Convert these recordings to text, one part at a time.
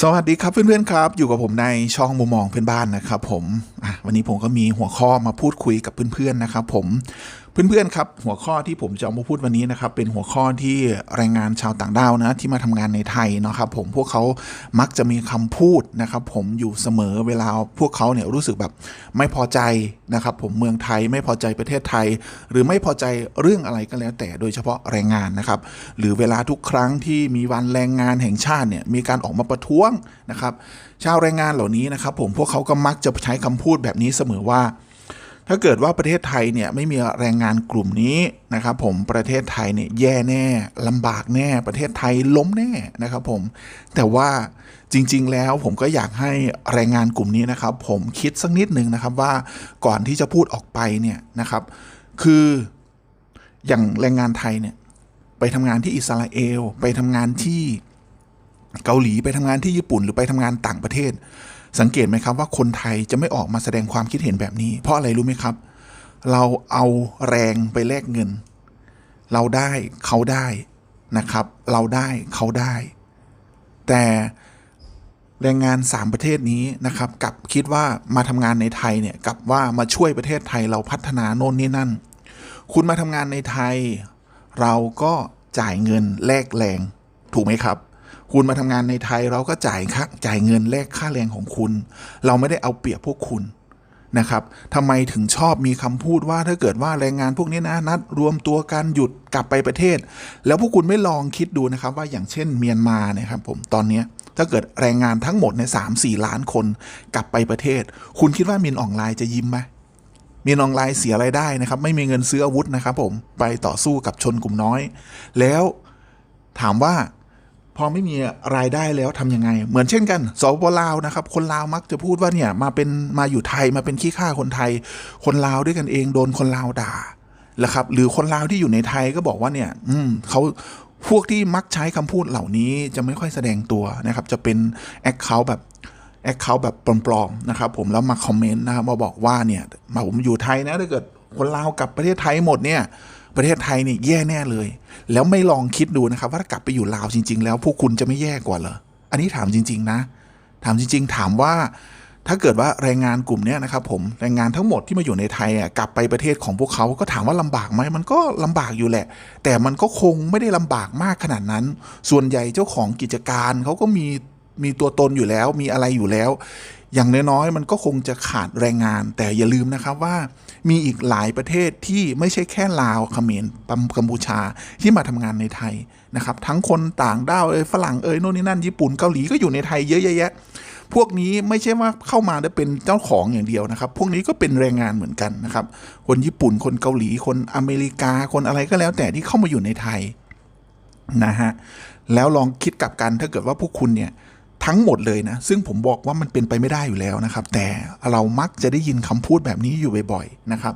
สวัสดีครับเพื่อนๆครับ อยู่กับผมในช่องมุมมองเพื่อนบ้านนะครับผมวันนี้ผมก็มีหัวข้อมาพูดคุยกับเพื่อนๆนะครับผม เพื่อนๆครับหัวข้อที่ผมจะเอามาพูดวันนี้นะครับเป็นหัวข้อที่แรงงานชาวต่างด้าวนะที่มาทำงานในไทยนะครับผมพวกเขามักจะมีคำพูดนะครับผมอยู่เสมอเวลาพวกเขาเนี่ยรู้สึกแบบไม่พอใจนะครับผมเมืองไทยไม่พอใจประเทศไทย หรือไม่พอใจเรื่องอะไรก็แล้วแต่โดยเฉพาะแรงงานนะครับหรือเวลาทุกครั้งที่มีวันแรงงานแห่งชาติเนี่ยมีการออกมาประท้วงนะครับชาวแรงงานเหล่านี้นะครับผมพวกเขาก็มักจะใช้คำพูดแบบนี้เสมอว่า ถ้าเกิดว่าประเทศไทยเนี่ยไม่มีแรงงานกลุ่มนี้นะครับผมประเทศไทยเนี่ยแย่แน่ลำบากแน่ ประเทศไทยล้มแน่นะครับผมแต่ว่าจริง ๆ แล้วผมก็อยากให้แรงงานกลุ่มนี้นะครับ ผมคิดสักนิดหนึ่งนะครับว่าก่อนที่จะพูดออกไปเนี่ยนะครับ คืออย่างแรงงานไทยเนี่ยไปทำงานที่อิสราเอล ไปทำงานที่เกาหลีไปทำงานที่ญี่ปุ่นหรือไปทำงานต่างประเทศ สังเกตไหมครับว่าคนไทยจะไม่ออกมาแสดงความคิดเห็นแบบนี้ เพราะอะไรรู้ไหมครับ เราเอาแรงไปแลกเงิน เราได้เขาได้นะครับ เราได้เขาได้ แต่แรงงาน 3 ประเทศนี้นะครับกับคิดว่ามาทำงานในไทยเนี่ยกับว่ามาช่วยประเทศไทยเราพัฒนาโน่นนี่นั่น คุณมาทำงานในไทย เราก็จ่ายเงินแลกแรงถูกไหมครับ คุณมาทำงานในไทยเราก็จ่ายค่าจ่ายเงินแลกค่าแรงของคุณ เราไม่ได้เอาเปรียบพวกคุณนะครับทำไมถึงชอบมีคำพูดว่าถ้าเกิดว่าแรงงานพวกนี้นะนัดรวมตัวกันหยุดกลับไปประเทศ แล้วพวกคุณไม่ลองคิดดูนะครับ ว่าอย่างเช่นเมียนมาเนี่ยครับผมตอนนี้ถ้าเกิดแรงงานทั้งหมดในสามสี่ล้านคนกลับไปประเทศ คุณคิดว่ามินออนไลน์จะยิ้มไหมมีนออนไลน์เสียไรายได้นะครับ ไม่มีเงินซื้ออาวุธนะครับผมไปต่อสู้กับชนกลุ่มน้อย แล้วถามว่า พอไม่มีรายได้แล้วทำยังไง เหมือนเช่นกันสปลาวนะครับ คนลาวมักจะพูดว่าเนี่ยมาเป็นมาอยู่ไทยมาเป็นขี้ข้าคนไทย คนลาวด้วยกันเองโดนคนลาวด่าแล้วครับ หรือคนลาวที่อยู่ในไทยก็บอกว่าเนี่ย อืมเขาพวกที่มักใช้คำพูดเหล่านี้จะไม่ค่อยแสดงตัวนะครับ จะเป็นแอคเคาท์แบบแอคเคาท์แบบปลอมๆนะครับ ผมแล้วมาคอมเมนต์นะครับมาบอกว่าเนี่ยมาผมอยู่ไทยนะถ้าเกิดคนลาวกลับประเทศไทยหมดเนี่ย ประเทศไทยเนี่ยแย่แน่เลย แล้วไม่ลองคิดดูนะครับ ว่าถ้ากลับไปอยู่ลาวจริง ๆ แล้วพวกคุณจะไม่แย่กว่าเหรออันนี้ถามจริง ๆ นะ ถามจริง ๆ ถามว่าถ้าเกิดว่าแรงงานกลุ่มนี้นะครับผมแรงงานทั้งหมดที่มาอยู่ในไทยอะกลับไปประเทศของพวกเขาก็ถามว่าลำบากไหมมันก็ลำบากอยู่แหละ แต่มันก็คงไม่ได้ลำบากมากขนาดนั้น ส่วนใหญ่เจ้าของกิจการเขาก็มี มีตัวตนอยู่แล้ว มีอะไรอยู่แล้ว อย่างน้อยๆมันก็คงจะขาดแรงงาน แต่อย่าลืมนะครับว่ามีอีกหลายประเทศที่ไม่ใช่แค่ลาวเขมรปัมกัมพูชาที่มาทำงานในไทยนะครับ ทั้งคนต่างด้าวเอ้ยฝรั่งเอ้ยโน่นนี่นั่นญี่ปุ่นเกาหลีก็อยู่ในไทยเยอะแยะพวกนี้ไม่ใช่ว่าเข้ามาได้เป็นเจ้าของอย่างเดียวนะครับ พวกนี้ก็เป็นแรงงานเหมือนกันนะครับ คนญี่ปุ่น คนเกาหลี คนอเมริกา คนอะไรก็แล้วแต่ที่เข้ามาอยู่ในไทยนะฮะ แล้วลองคิดกลับกันถ้าเกิดว่าพวกคุณเนี่ย ทั้งหมดเลยนะ ซึ่งผมบอกว่ามันเป็นไปไม่ได้อยู่แล้วนะครับ แต่เรามักจะได้ยินคำพูดแบบนี้อยู่บ่อยๆนะครับ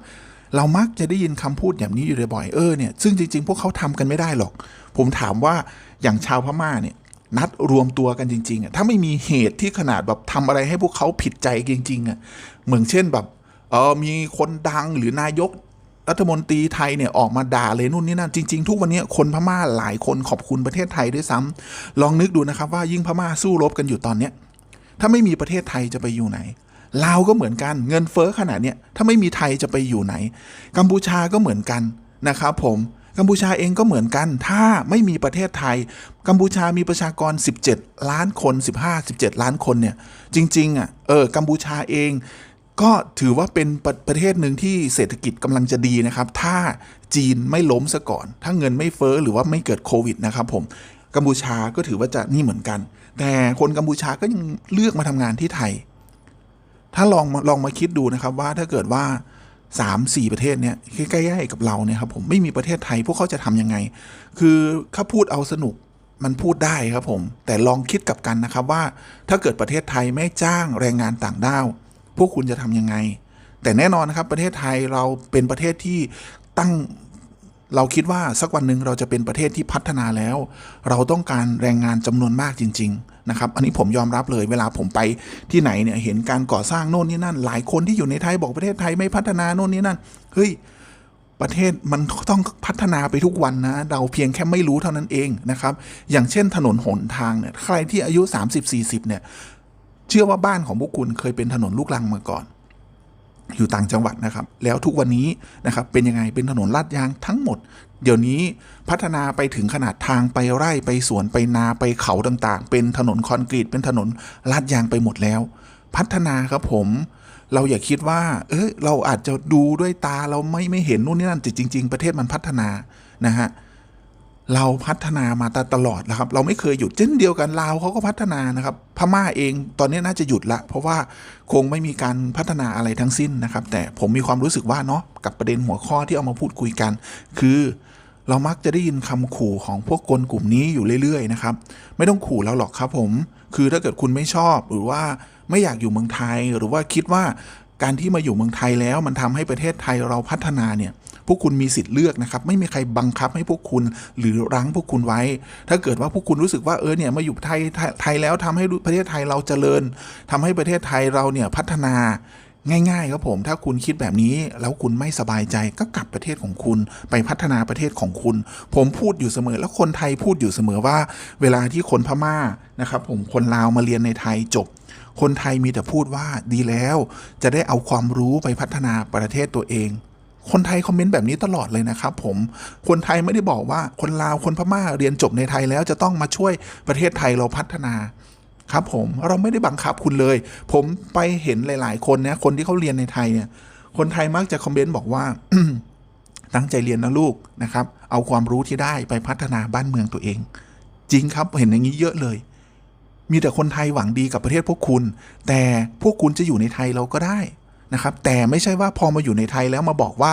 เรามักจะได้ยินคำพูดแบบนี้อยู่บ่อยๆเออเนี่ยซึ่งจริงๆ พวกเขาทำกันไม่ได้หรอก ผมถามว่าอย่างชาวพม่าเนี่ยนัดรวมตัวกันจริงๆอะถ้าไม่มีเหตุที่ขนาดแบบทำอะไรให้พวกเขาผิดใจจริงๆอะเหมือนเช่นแบบเออมีคนดังหรือนายก รัฐมนตรีไทยเนี่ยออกมาด่าเลยนู่นนี่นั่นจริง ๆ ทุกวันนี้คนพม่าหลายคนขอบคุณประเทศไทยด้วยซ้ำลองนึกดูนะครับว่ายิ่งพม่าสู้รบกันอยู่ตอนเนี้ยถ้าไม่มีประเทศไทยจะไปอยู่ไหนลาวก็เหมือนกันเงินเฟ้อขนาดเนี้ยถ้าไม่มีไทยจะไปอยู่ไหน กัมพูชาก็เหมือนกันนะครับผมกัมพูชาเองก็เหมือนกัน ถ้าไม่มีประเทศไทย กัมพูชามีประชากร 17 ล้านคน 15 17 ล้านคนเนี่ย จริง ๆ อะ เออ กัมพูชาเอง ก็ถือว่าเป็นประประเทศหนึ่งที่เศรษฐกิจกำลังจะดีนะครับ ถ้าจีนไม่ล้มซะก่อน ถ้าเงินไม่เฟ้อหรือว่าไม่เกิดโควิดนะครับผมกัมพูชาก็ถือว่าจะนี่เหมือนกัน แต่คนกัมพูชาก็ยังเลือกมาทำงานที่ไทย ถ้าลองมาลองมาคิดดูนะครับว่าถ้าเกิดว่าสามสี่ประเทศเนี่ยใกล้ๆกับเราเนี่ยครับผมไม่มีประเทศไทยพวกเขาจะทำยังไง คือถ้าพูดเอาสนุกมันพูดได้ครับผม แต่ลองคิดกับกันนะครับว่าถ้าเกิดประเทศไทยไม่จ้างแรงงานต่างด้าว พวกคุณจะทำยังไง แต่แน่นอนนะครับประเทศไทยเราเป็นประเทศที่ตั้งเราคิดว่าสักวันหนึ่งเราจะเป็นประเทศที่พัฒนาแล้ว เราต้องการแรงงานจำนวนมากจริง ๆ นะครับ อันนี้ผมยอมรับเลย เวลาผมไปที่ไหนเนี่ยเห็นการก่อสร้างโน่นนี่นั่น หลายคนที่อยู่ในไทยบอกประเทศไทยไม่พัฒนาโน่นนี่นั่นเฮ้ยประเทศมันต้องพัฒนาไปทุกวันนะ เราเพียงแค่ไม่รู้เท่านั้นเองนะครับ อย่างเช่นถนนหนทางเนี่ยใครที่อายุ 30-40เนี่ย เชื่อว่าบ้านของพวกคุณเคยเป็นถนนลูกรังมาก่อน อยู่ต่างจังหวัดนะครับ แล้วทุกวันนี้นะครับเป็นยังไงเป็นถนนลาดยางทั้งหมด เดี๋ยวนี้พัฒนาไปถึงขนาดทางไปไร่ไปสวนไปนาไปเขาต่างๆ เป็นถนนคอนกรีตเป็นถนนลาดยางไปหมดแล้ว พัฒนาครับผมเราอย่าคิดว่า เอ้ยเราอาจจะดูด้วยตาเราไม่ไม่เห็นนู่นนี่นั่นแต่จริง ๆ ประเทศมันพัฒนานะฮะ เราพัฒนามาตตลอดนะครับ เราไม่เคยหยุดเช่นเดียวกันลาวเขาก็พัฒนานะครับ พม่าเองตอนนี้น่าจะหยุดละ เพราะว่าคงไม่มีการพัฒนาอะไรทั้งสิ้นนะครับ แต่ผมมีความรู้สึกว่าเนาะกับประเด็นหัวข้อที่เอามาพูดคุยกัน คือเรามักจะได้ยินคำขู่ของพวกกลกลุ่มนี้อยู่เรื่อยๆนะครับ ไม่ต้องขู่เราหรอกครับผม คือถ้าเกิดคุณไม่ชอบหรือว่าไม่อยากอยู่เมืองไทย หรือว่าคิดว่าการที่มาอยู่เมืองไทยแล้วมันทำให้ประเทศไทยเราพัฒนาเนี่ย พวกคุณมีสิทธิ์เลือกนะครับ ไม่มีใครบังคับให้พวกคุณหรือรั้งพวกคุณไว้ ถ้าเกิดว่าพวกคุณรู้สึกว่าเออเนี่ยมาอยู่ไทยไทยไทยแล้วทำให้ประเทศไทยเราเจริญทำให้ประเทศไทยเราเนี่ยพัฒนาง่ายๆครับผม ถ้าคุณคิดแบบนี้แล้วคุณไม่สบายใจก็กลับประเทศของคุณ ไปพัฒนาประเทศของคุณ ผมพูดอยู่เสมอ แล้วคนไทยพูดอยู่เสมอว่า เวลาที่คนพม่านะครับ ผมคนลาวมาเรียนในไทยจบ คนไทยมีแต่พูดว่าดีแล้ว จะได้เอาความรู้ไปพัฒนาประเทศตัวเอง คนไทยคอมเมนต์แบบนี้ตลอดเลยนะครับผมคนไทยไม่ได้บอกว่าคนลาวคนพม่าเรียนจบในไทยแล้วจะต้องมาช่วยประเทศไทยเราพัฒนาครับผมเราไม่ได้บังคับคุณเลย ผมไปเห็นหลาย ๆ คนเนี่ยคนที่เขาเรียนในไทยเนี่ย คนไทยมักจะคอมเมนต์บอกว่าตั้งใจเรียนนะลูกนะครับ เอาความรู้ที่ได้ไปพัฒนาบ้านเมืองตัวเอง จริงครับเห็นอย่างนี้เยอะเลย มีแต่คนไทยหวังดีกับประเทศพวกคุณ แต่พวกคุณจะอยู่ในไทยเราก็ได้ นะครับแต่ไม่ใช่ว่าพอมาอยู่ในไทยแล้วมาบอกว่า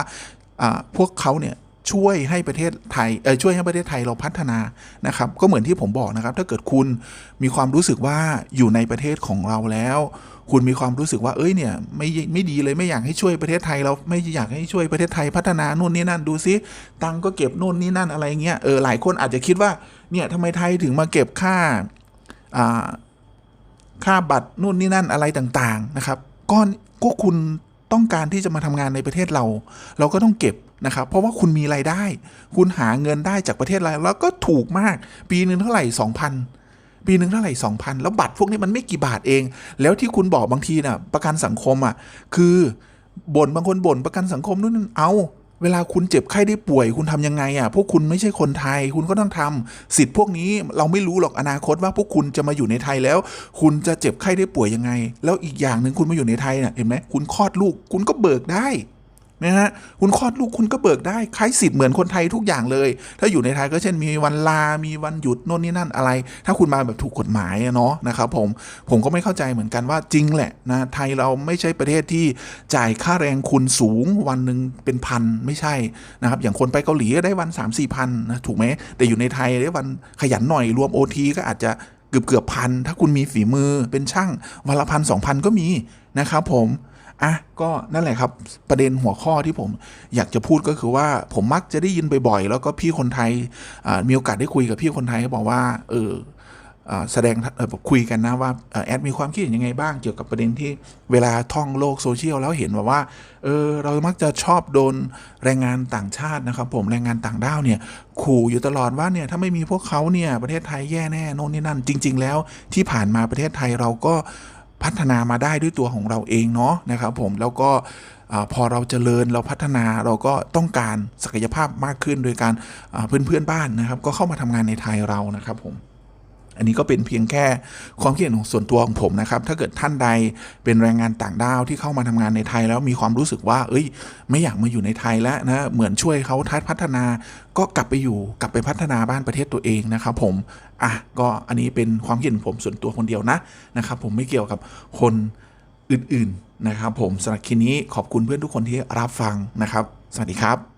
พวกเขาเนี่ยช่วยให้ประเทศไทยเออช่วยให้ประเทศไทยเราพัฒนานะครับ ก็เหมือนที่ผมบอกนะครับ ถ้าเกิดคุณมีความรู้สึกว่าอยู่ในประเทศของเราแล้ว คุณมีความรู้สึกว่าเอ้ยเนี่ยไม่ไม่ดีเลยไม่อยากให้ช่วยประเทศไทย เราไม่อยากให้ช่วยประเทศไทยพัฒนานู่นนี่นั่นดูซิตังก็เก็บนู่นนี่นั่นอะไรเงี้ยเออหลายคนอาจจะคิดว่าเนี่ยทำไมไทยถึงมาเก็บค่าอ่าค่าบัตรนู่นนี่นั่นอะไรต่างๆนะครับก็ ก็คุณต้องการที่จะมาทำงานในประเทศเรา เราก็ต้องเก็บนะครับ เพราะว่าคุณมีรายได้ คุณหาเงินได้จากประเทศเราแล้วก็ถูกมาก ปีหนึ่งเท่าไหร่สองพันปีหนึ่งเท่าไหร่สองพันแล้วบัตรพวกนี้มันไม่กี่บาทเอง แล้วที่คุณบอกบางทีน่ะประกันสังคมอะ คือบ่นบางคนบ่นประกันสังคมนู่นนนเอา เวลาคุณเจ็บไข้ได้ป่วย คุณทำยังไงอะพวกคุณไม่ใช่คนไทย คุณก็ต้องทำสิทธิ์พวกนี้เราไม่รู้หรอกอนาคตว่าพวกคุณจะมาอยู่ในไทยแล้ว คุณจะเจ็บไข้ได้ป่วยยังไง แล้วอีกอย่างหนึ่งคุณมาอยู่ในไทยน่ะเห็นไหมคุณคลอดลูก คุณก็เบิกได้ นะฮะคุณคลอดลูกคุณก็เบิกได้คล้ายสิทธิ์เหมือนคนไทยทุกอย่างเลย ถ้าอยู่ในไทยก็เช่นมีวันลา มีวันหยุดโน่นนี่นั่นอะไร ถ้าคุณมาแบบถูกกฎหมายอะเนาะนะครับผมผมก็ไม่เข้าใจเหมือนกันว่าจริงแหละนะไทยเราไม่ใช่ประเทศที่จ่ายค่าแรงคุณสูงวันหนึ่งเป็นพันไม่ใช่นะครับอย่างคนไปเกาหลีก็ได้วัน 3 4มสี่พันนะถูกไหมแต่อยู่ในไทยได้วันขยันหน่อยรวม OT ก็อาจจะเกือบเกือบพันถ้าคุณมีฝีมือเป็นช่างวันละพันสองพันก็มีนะครับผม อะก็นั่นแหละครับประเด็นหัวข้อที่ผมอยากจะพูดก็คือว่าผมมักจะได้ยินบ่อยๆ แล้วก็พี่คนไทยมีโอกาสได้คุยกับพี่คนไทยเขาบอกว่าเออแสดงคุยกันนะว่าแอดมีความคิดเห็นยังไงบ้างเกี่ยวกับประเด็นที่เวลาท่องโลกโซเชียลแล้วเห็นว่าว่าเออเรามักจะชอบโดนแรงงานต่างชาตินะครับ ผมแรงงานต่างด้าวเนี่ยขู่อยู่ตลอดว่าเนี่ยถ้าไม่มีพวกเขาเนี่ยประเทศไทยแย่แน่โน่นนี่นั่น จริง ๆ แล้วที่ผ่านมาประเทศไทยเราก็ พัฒนามาได้ด้วยตัวของเราเองเนาะนะครับผมแล้วก็พอเราเจริญเราพัฒนาเราก็ต้องการศักยภาพมากขึ้นโดยการเพื่อนเพื่อนๆบ้านนะครับ ก็เข้ามาทำงานในไทยเรานะครับผมอันนี้ก็เป็นเพียงแค่ความคิดเห็นของส่วนตัวของผมนะครับ ถ้าเกิดท่านใดเป็นแรงงานต่างด้าวที่เข้ามาทำงานในไทยแล้วมีความรู้สึกว่า เอ้ย ไม่อยากมาอยู่ในไทยแล้วนะ เหมือนช่วยเขาทัดพัฒนา ก็กลับไปอยู่ กลับไปพัฒนาบ้านประเทศตัวเองนะครับผม อะก็อันนี้เป็นความคิดเห็นของผมส่วนตัวคนเดียวนะนะครับ ผมไม่เกี่ยวกับคนอื่นๆนะครับ ผมสำหรับคลิปนี้ขอบคุณเพื่อนทุกคนที่รับฟังนะครับ สวัสดีครับ